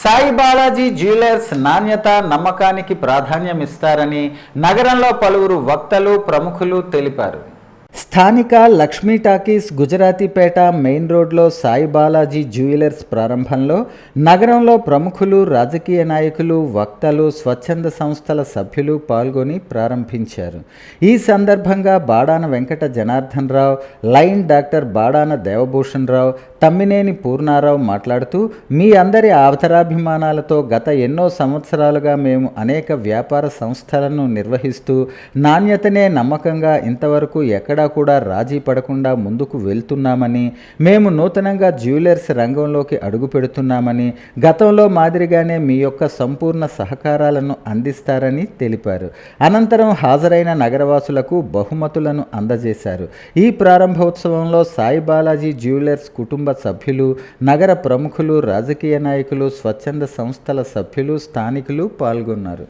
Sai Balaji jewellers నాణ్యత నమ్మకానికి ప్రాధాన్యం ఇస్తారని నగరంలో పలువురు వక్తలు ప్రముఖులు తెలిపారు. స్థానిక లక్ష్మీ టాకీస్ గుజరాతీపేట మెయిన్ రోడ్లో సాయి బాలాజీ జ్యువెలర్స్ ప్రారంభంలో నగరంలో ప్రముఖులు రాజకీయ నాయకులు వక్తలు స్వచ్ఛంద సంస్థల సభ్యులు పాల్గొని ప్రారంభించారు. ఈ సందర్భంగా బాడాన వెంకట జనార్దన్ రావు లైన్ డాక్టర్ బాడాన దేవభూషణ్ రావు తమ్మినేని పూర్ణారావు మాట్లాడుతూ మీ అందరి అవతరాభిమానాలతో గత ఎన్నో సంవత్సరాలుగా మేము అనేక వ్యాపార సంస్థలను నిర్వహిస్తూ నాణ్యతనే నమ్మకంగా ఇంతవరకు ఎక్కడా కూడా రాజీ పడకుండా ముందుకు వెళ్తున్నామని మేము నూతనంగా జ్యువెలర్స్ రంగంలోకి అడుగు పెడుతున్నామని గతంలో మాదిరిగానే మీ యొక్క సంపూర్ణ సహకారాలను అందిస్తారని తెలిపారు. అనంతరం హాజరైన నగరవాసులకు బహుమతులను అందజేశారు. ఈ ప్రారంభోత్సవంలో సాయి బాలాజీ జ్యువెలర్స్ కుటుంబ సభ్యులు నగర ప్రముఖులు రాజకీయ నాయకులు స్వచ్ఛంద సంస్థల సభ్యులు స్థానికులు పాల్గొన్నారు.